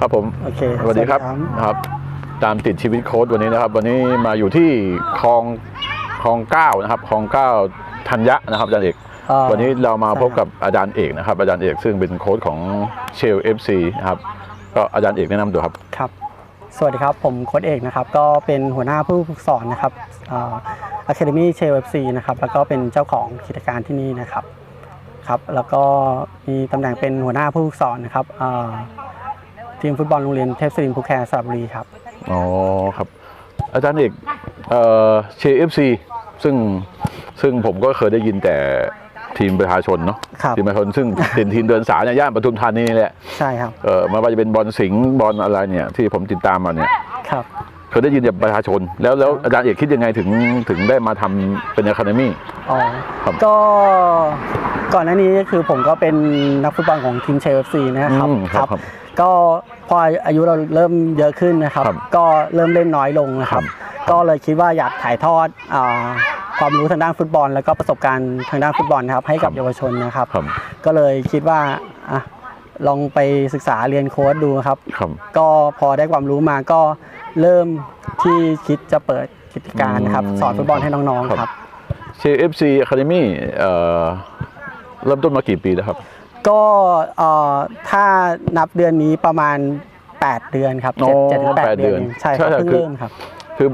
ครับผมโอเคสวัสดีครับสวัสดีนะครับ ตามติดชีวิตโค้ดวันนี้นะครับ วันนี้มาอยู่ที่คลองคลองเก้านะครับคลองเก้าธัญญะนะครับอาจารย์เอกเอ่อวันนี้เรามาใช่พบกับอาจารย์เอกนะครับ อาจารย์เอกซึ่งเป็นโค้ชของเชลเอฟซีนะครับก็อาจารย์เอกแนะนำตัวครับครับสวัสดีครับ ผมโค้ชเอกนะครับ ก็เป็นหัวหน้าผู้ฝึกสอนนะครับอะคาเดมี่เชลเอฟซีนะครับแล้วก็เป็นเจ้าของกิจการที่นี่นะครับครับ แล้วก็มีตำแหน่งเป็นหัวหน้าผู้ฝึกสอนนะครับเอ่อ ทีมฟุตบอลโรงเรียนเทพศิรินทร์ภูแคร์สระบุรีครับ อ๋อครับ อาจารย์เอกเอ่อเชลเอฟซีซึ่งซึ่งผมก็เคยได้ยินแต่ทีมประชาชนเนาะครับ ทีมประชาชนซึ่งเป็นทีมเดินสายในย่านปทุมธานีนี่แหละใช่ครับเออไมาว่าจะเป็นบอลสิงห์บอลอะไรเนี่ย ที่ผมติดตามมาเนี่ย ครับเค ยได้ยินจากประชาชน แล้วแล้วอาจารย์เอกคิดยังไงถึงถึงได้มาทำเป็นอะคาเดมี่อ๋อครับก็ก่อนหน้านี้คือผมก็เป็นนักฟุตบอลของทีมเชลซีนะครับอืมครับครับก็พออายุเราเริ่มเยอะขึ้นนะครับครับก็เริ่มเล่นน้อยลงนะครับครับ ก็เลยคิดว่าอยากถ่ายทอดอาความรู้ทางด้านฟุตบอล แล้วก็ประสบการณ์ทางด้านฟุตบอลนะครับให้กับเยาวชนนะครับครับก็เลยคิดว่าอะลองไปศึกษาเรียนโค้ดดูครับครับก็พอได้ความรู้มาก็ เริ่มที่คิดจะเปิดกิจการนะครับอืมสอนฟุตบอลให้น้องครับๆครับเชลเอฟซีอะคาเดมี่เอ่อเริ่มต้นมากี่ปีแล้วครับ ก็เอ่อถ้านับเดือนนี้ประมาณ 8 เดือนครับเจ็ดอ๋อเจ็ดถึงแปดแปดเดือนเดือนใช่ครับใช่เพิ่งคือ เริ่มครับ คือ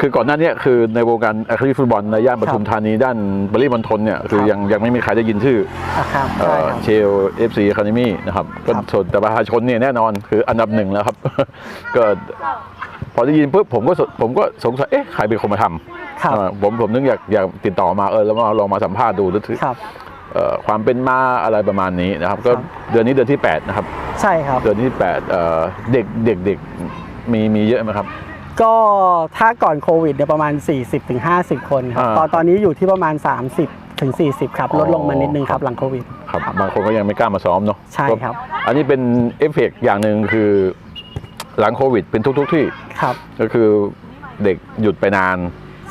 คือก่อนหน้าเนี้คือในวงการอะคาเดมี่ฟุตบอลในย่านปทุมธานีด้านบริมณฑลเนี่ยคือครับยังยังไม่มีใครได้ยินชื่ออะครับใช่ครับเชลเอฟซีอะคาเดมี่นะครับก็ครับส่วนแต่ประชาชนเนี่ยแน่นอนคืออันดับหนึ่งแล้วครับ ก็พอได้ยินปุ๊บผมก็สผมก็สงสัยเอ๊ะใครเป็นคนมาทำครับเอ่อผมผมนึกอยากอยากติดต่อมาเออแล้วมาลองมาสัมภาษณ์ดูแล้วถือครับเอ่อความเป็นมาอะไรประมาณนี้นะครับ ก็ครับเดือนนี้เดือนที่ 8 นะครับ ใช่ครับ เดือนที่8เอ่อเด็กเด็กเด็กมีมีเยอะไหมครับ ก็ถ้าก่อนโควิดเนี่ยประมาณ 40-50ถึง50 คนครับ อ่า ตอนตอนนี้อยู่ที่ประมาณ 30ถึง40 ครับอ๋อลดลงมานิดนึงคครัรับบหลังโควิด ครับบางคนก็ยังไม่กล้ามาซ้อมเนาะใช่ครับ อันนี้เป็นเอฟเฟกต์อย่างหนึ่งคือหลังโควิด เป็นทุก ๆ ที่ครับ ก็คือเด็กหยุดไปนาน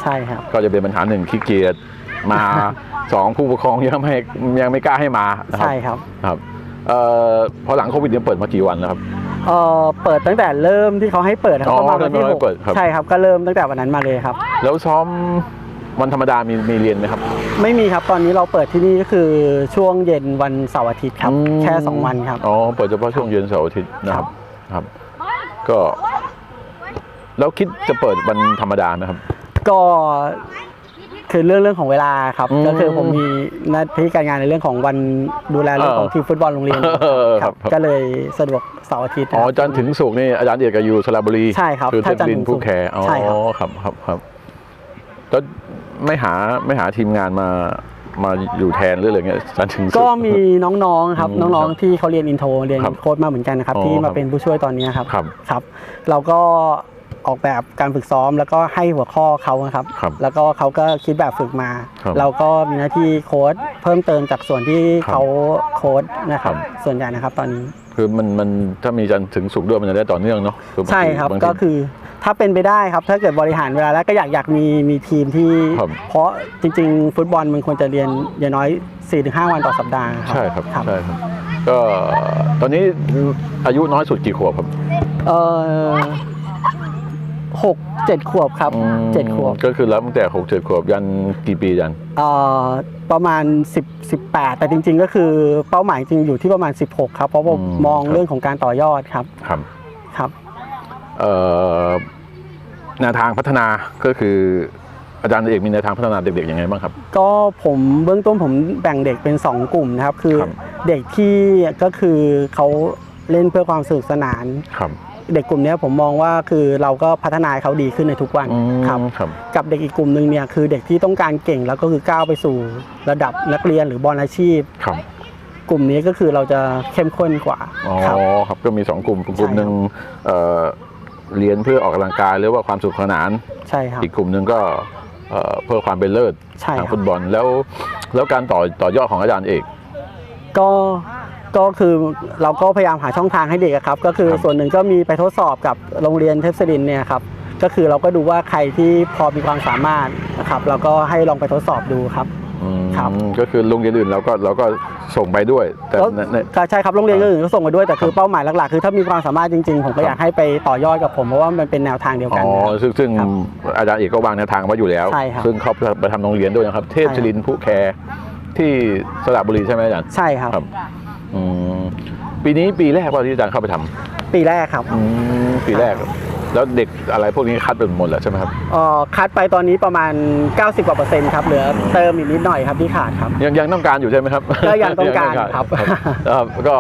ใช่ครับ ก็จะเป็นปัญหาหนึ่งขี้เกียจมา สองผู้ปกครองยังไม่ยังไม่กล้าให้มานะครัใช่ครับ ครับเอ่อพอหลังโควิดเนี่ยเปิดมากี่วันแล้วครับ เอ่อเปิดตั้งแต่เริ่มที่เขาให้เปิดนะครับอ๋อประมาณวันที่เริ่มหกเปิดครับ ใช่ครับก็เริ่มตั้งแต่วันนั้นมาเลยครับ แล้วซ้อมวันธรรมดามีมีเรียนไหมครับ ไม่มีครับตอนนี้เราเปิดที่นี่ก็คือช่วงเย็นวันเสาร์อาทิตย์ครับ อืมแค่สองวันครับ อ๋อ เปิดเฉพาะช่วงเย็นเสาร์อาทิตย์นะครับ ครับ ก็ แล้วคิดจะเปิดวันธรรมดาไหมครับ ก็ คือเรื่องเรื่องของเวลาครับ อืม ก็คือผมมีหน้าที่การงานในเรื่องของวันดูแลเรื่องของเออทีมฟุตบอลโรงเรียนเออครับครับก็เลยสะดวกเสาร์อาทิตย์อ๋อครับจันทร์ถึงศุกร์นี่อาจารย์เอกอยู่สระบุรีใช่ครับคือเทถ้าพจันทร์ลินถึงผู้ศุกร์แคร์อ๋อใช่ครับ ครับครับครับแล้วไม่หาไม่หาทีมงานมามาอยู่แทนหรืออะไรเงี้ยจันทร์ถึงศุกร์ก็มีน้องๆครับอืมน้องครับๆที่เขาเรียนอินโทรเรียนครับโค้ดมาเหมือนกันนะครับ อ๋อที่ครัมาบเป็นผู้ช่วยตอนนี้ครับครับ ครับ เราก็ ออกแบบการฝึกซ้อม แล้วก็ให้หัวข้อเขานะครับ ครับแล้วก็เขาก็คิดแบบฝึกมา ครับเราก็มีหน้าที่โค้ดเพิ่มเติมจากส่วนที่ครับเขาโค้ดนะครับ ครับ ส่วนใหญ่นะครับตอนนี้ คือมันมันถ้ามีจันทร์ถึงสุกร์ด้วยมันจะได้ต่อเนื่องเนาะอบางทีใช่ครับางที ก็คือถ้าเป็นไปได้ครับ ถ้าเกิดบริหารเวลาแล้วก็อยากอยากมีมีทีมที่ ครับ เพราะจริง ๆ ฟุตบอลมันควรจะเรียนอย่างน้อย 4-5 วันต่อสัปดาห์ใช่ครับครับ ใช่ครับ ก็ตอนนี้อายุน้อยสุดกี่ขวบครับ เออ หกเจ็ดขวบครับอืมเจ็ดขวบก็คือรับตั้งแต่หกเจ็ดขวบยันกี่ปียันเอ่อประมาณ 10 18 แต่จริง ๆ ก็คือเป้าหมายจริงอยู่ที่ประมาณ 16 ครับ เพราะผมอืมมองครับเรื่องของการต่อยอดครับครับครับ เอ่อแนวทางพัฒนาก็คืออาจารย์เอกมีแนวทางพัฒนาเด็กๆยังไงบ้างครับ ก็ผมเบื้องต้นผมแบ่งเด็กเป็น 2 กลุ่มนะครับ คือครับ เด็กที่ก็คือเขาเล่นเพื่อความสนุกสนาน ครับ เด็กกลุ่มเนี้ยผมมองว่าคือเราก็พัฒนาให้เขาดีขึ้นในทุกวันอืมครับครับกับเด็กอีกกลุ่มหนึ่งเนี่ยคือเด็กที่ต้องการเก่งแล้วก็คือก้าวไปสู่ระดับนักเรียนหรือบอลอาชีพครับกลุ่มนี้ก็คือเราจะเข้มข้นกว่าอ๋อครับครับก็มีสองกลุ่มกลุ่มใช่ครับหนึ่งเอ่อเรียนเพื่อออกกำลังกายหรือว่าความสนุขสนานใช่ครับอีกกลุ่มหนึ่งก็เอ่อเพื่อความเป็นเลิศใช่ทางครัฟุบตบอลแล้วแล้วการต่อต่อยอดของอาจารย์เอก ก็ ก็คือเราก็พยายามหาช่องทางให้เด็กอะครับ ก็คือครับส่วนหนึ่งก็มีไปทดสอบกับโรงเรียนเทพศรินทร์เนี่ยครับก็คือเราก็ดูว่าใครที่พอมีความสามารถนะครับเราก็ให้ลองไปทดสอบดูครับอืมครับก็คือโรงเรียนอื่นเราก็เราก็ส่งไปด้วย แต่ก็ในในก็ใช่ครับโรงเรียนอื่นก็ส่งไปด้วยแต่คือครับเป้าหมายหลักๆคือถ้ามีความสามารถจริงๆ ผมก็ครับอยากให้ไปต่อยอดกับผมเพราะว่ามันเป็นแนวทางเดียวอ๋กันอนะครับซึ่งซึ่งครับอาจารย์เอกก็วางแนวทางไว้อยู่แล้วใช่ครับซึ่งเขาไปทำโรงเรียนด้วยนะครับ เทพใช่ครับจรินทร์ผู้แคร์ที่สระบุรีใช่ไหมอาจารย์ใช่ครับครับ อืมปีนี้ปีแรกว่าที่อาจารย์เข้าไปทำปีแรกครับอืมปีแรก แล้วเด็กอะไรพวกนี้คัดเป็นหมดแล้วใช่ไหมครับเอ่อคัดไปตอนนี้ประมาณ 90กว่าเปอร์เซ็นต์ครับ เหลือเติมอีกนิดหน่อยครับที่ขาดครับ ยังยังต้องการอยู่ใช่ไหมครับก็ยังต้องการครับนะครับก็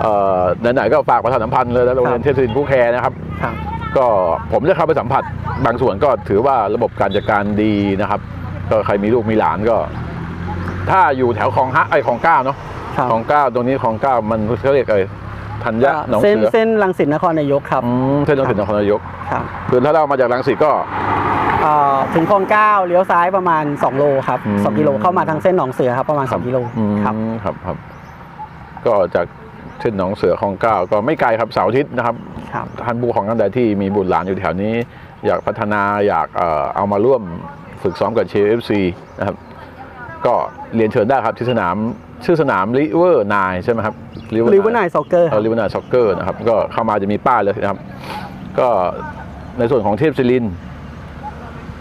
เอ่อไหนๆก็ฝากประชาสัมพันธ์เลยแล้วโรงเรียนครับเทพศิรินทร์ผู้แคร์นะครับ ครับ ก็ผมได้เข้าไปสัมผัสบางส่วนก็ถือว่าระบบการจัดการดีนะครับ ก็ใครมีลูกมีหลานก็ ถ้าอยู่แถวคลองฮะไอคลองเก้าเนาะ ครับคลองเก้าตรงนี้คลองเก้ามันเขาเรียกอะไรธัญญะหนองเส้นเสือเส้นรังสิตนครนายกครับอืมเส้นรังสิตนครนายกครับคือถ้าเรามาจากรังสิตก็เอ่อถึงคลองเก้าเลี้ยวซ้ายประมาณ 2 โลครับอืม 2กิโลเข้ามาทางเส้นหนองเสือครับประมาณ 2กิโลอืมครับครับครับ ก็จากเส้นหนองเสือคลองเก้าก็ไม่ไกลครับเสาร์อาทิตย์นะครับ ครับ ท่านผู้ปกครองท่านใดที่มีบุตรหลานอยู่แถวนี้ อยากพัฒนาอยากเอ่อเอามาร่วมฝึกซ้อมกับเชฟเอฟซีนะครับ ก็เรียนเชิญได้ครับที่สนาม ชื่อสนามลิเวอร์นายใช่ไหมครับริเวอร์ไนซ็อกเกอร์เออลิเวอร์นายซ็อกเกอร์นะครับก็เข้ามาจะมีป้ายเลยนะครับ ก็ในส่วนของเทพศิรินทร์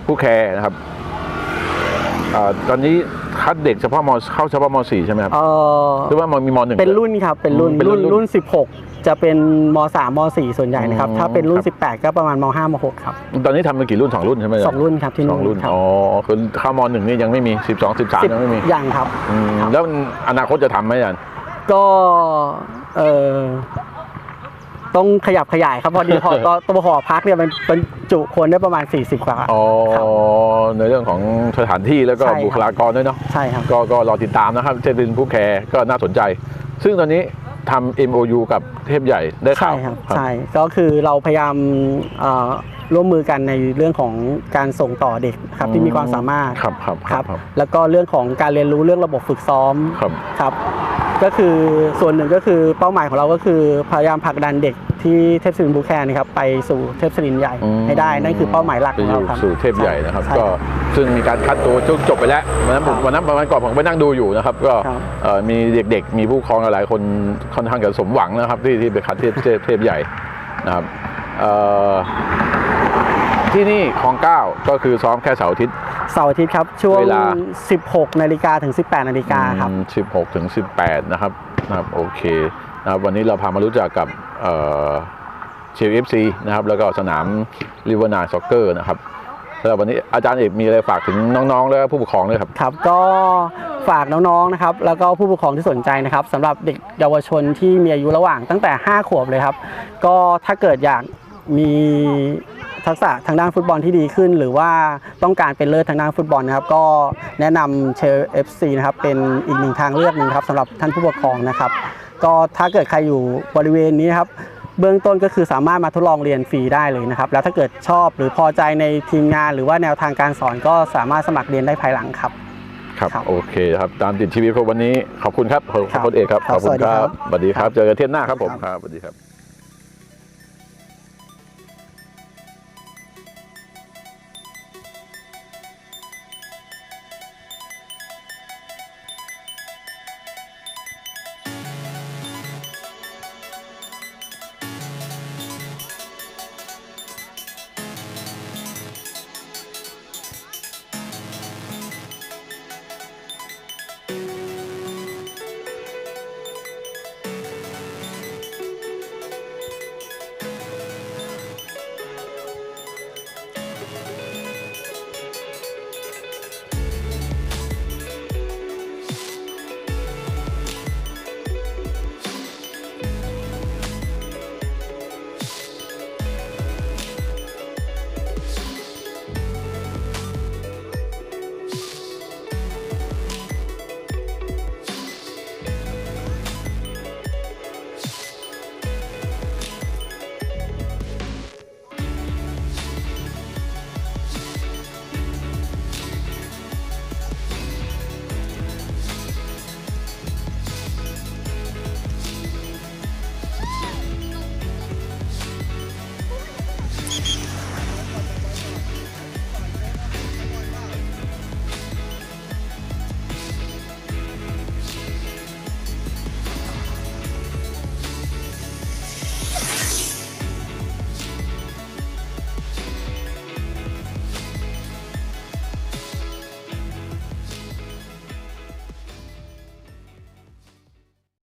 ผู้แคร์นะครับอาตอนนี้ คัดเด็กเฉพาะมเข้าเฉพาะมสี่ใช่ไหมครับเอ่อหรือว่ามมีมหนึ่ง เป็นรุ่นครับ เป็นรุ่นอืมเป็นรุ่รุ่นนรุ่น 16 จะเป็นม3ม4ส่วนใหญ่นะครับ อืมถ้าเป็นรุ่คนรับ 18 ก็ประมาณม5ม6ครับตอนนี้ทำเป็นกี่รุ่นสองรุ่นใช่ไหมสองรุ่นครับที่สนู่องรุ่นครับอ๋อคือเข้ามหนึ่งนี่ยังไม่มีสิบสองสิบสามสิบยังไม่มียังครับ อืมครับแล้วอนาคตจะทำไหมอาจารย์ ก็เออ ต้องขยับขยายครับพอดีหอตัวตัวหอพักเนี่ยมันบรรจุคนได้ประมาณ 40กว่า อ๋อครับในเรื่องของสถานที่แล้วก็ใช่ครับ บุคลากรด้วยเนาะใช่ครับ ก็ก็รอติดตามนะครับเทพบินผู้แคร์ก็น่าสนใจ ซึ่งตอนนี้ทำ MOU กับเทพใหญ่ได้ข่าใช่วครับใช่ก็คือเราพยายามเอ่อร่วมมือกันในเรื่องของการส่งต่อเด็กครับที่มีความสามารถครับครับครับครับแล้วก็เรื่องของการเรียนรู้เรื่องระบบฝึกซ้อมครับ ครับ ก็คือส่วนหนึ่งก็คือเป้าหมายของเราก็คือพยายามผลักดันเด็กที่เทพศิรินทร์บูแคนนะครับไปสู่เทพศิรินทร์ใหญ่อืมให้ได้นั่นคือเป้าหมายหลักไปของอเรายู่ครับสู่เทพใหญ่นะครับใช่ก็ซึ่งมีการคัดตัวจจบไปแล้ววันนั้นผมครับวันนั้นประมาณก่อนผมไปนั่งดูอยู่นะครับ ก็ครับเอ่อมีเด็กๆ มีผู้ปกครองหลายๆคนค่อนข้างจะสมหวังนะครับ ที่ที่ไปคัดเทพเทพเทพใหญ่นะครับเอ่อ ที่นี่คลองเก้าก็คือซ้อมแค่เสาร์อาทิตย์ เสาร์อาทิตย์ครับ ช่วง เวลา 16 นาฬิกาถึง 18 นาฬิกาครับ สิบหกถึงสิบแปดนะครับนะครับ โอเคนะครับวันนี้เราพามารู้จักกับเชลเอฟซีนะครับ แล้วก็สนามลิเวอร์นาซ็อกเกอร์นะครับแล้ววันนี้อาจารย์เอกมีอะไรฝากถึงน้องๆ และผู้ปกครองด้วยครับ ครับก็ฝากน้องๆนะครับ แล้วก็ผู้ปกครองที่สนใจนะครับสำหรับเด็กเยาวชนที่มีอายุระหว่างตั้งแต่ 5 ขวบเลยครับ ก็ถ้าเกิดอยากมี ทักษะทางด้านฟุตบอลที่ดีขึ้น หรือว่าต้องการเป็นเลิศทางด้านฟุตบอลนะครับ ก็แนะนำเชลเอฟซีนะครับเป็นอีกหนึ่งทางเลือกหนึ่งครับสำหรับท่านผู้ปกครองนะครับ ก็ถ้าเกิดใครอยู่บริเวณนี้นะครับเบื้องต้นก็คือสามารถมาทดลองเรียนฟรีได้เลยนะครับ แล้วถ้าเกิดชอบหรือพอใจในทีมงาน หรือว่าแนวทางการสอนก็สามารถสมัครเรียนได้ภายหลังครับครับครับโอเคครับตามติดชีวิตครับวันนี้ขอบคุณครับขอบครัคุณบโค้ชเอกครับครัขบอบคุณสวัสดีคครัรับบสวัสดีครับเจอกันเที่ยงหน้าครับผมครับครับสวัสดีครับ